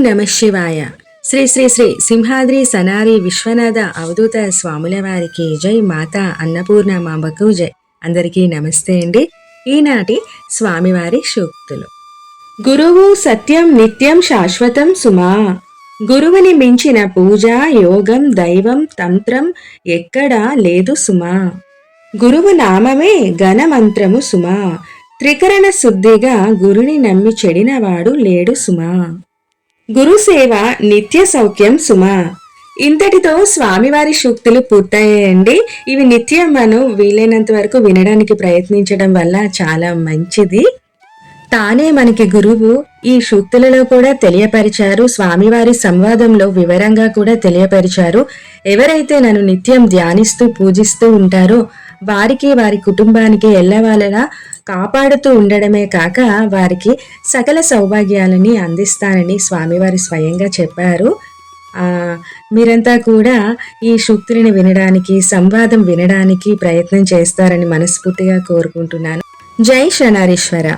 నమ శివాయ. శ్రీ శ్రీ శ్రీ సింహాద్రి సనారి విశ్వనాథ అవధూత స్వాముల వారికి జై మాత అన్నపూర్ణ మాంబకు జై. అందరికీ నమస్తే అండి. ఈనాటి స్వామివారి సూక్తులు. గురువు సత్యం నిత్యం శాశ్వతం సుమా. గురువుని మించిన పూజ యోగం దైవం తంత్రం ఎక్కడా లేదు సుమా. గురువు నామమే ఘనమంత్రము సుమా. త్రికరణ శుద్ధిగా గురుని నమ్మి చెడినవాడు లేడు సుమా. గురుసేవ నిత్య సౌఖ్యం సుమా. ఇంతటితో స్వామివారి సూక్తులు పూర్తయ్యాయండి. ఇవి నిత్యం మనం వీలైనంత వరకు వినడానికి ప్రయత్నించడం వల్ల చాలా మంచిది. తానే మనకి గురువు. ఈ సూక్తులలో కూడా తెలియపరిచారు. స్వామివారి సంవాదంలో వివరంగా కూడా తెలియపరిచారు. ఎవరైతే నన్ను నిత్యం ధ్యానిస్తూ పూజిస్తూ ఉంటారో వారికి వారి కుటుంబానికి ఎల్లవాళ్ళలా కాపాడుతూ ఉండడమే కాక వారికి సకల సౌభాగ్యాలని అందిస్తానని స్వామివారు స్వయంగా చెప్పారు. ఆ, మీరంతా కూడా ఈ సూక్తులను వినడానికి సంవాదం వినడానికి ప్రయత్నం చేస్తారని మనస్ఫూర్తిగా కోరుకుంటున్నాను. జై శనారీశ్వర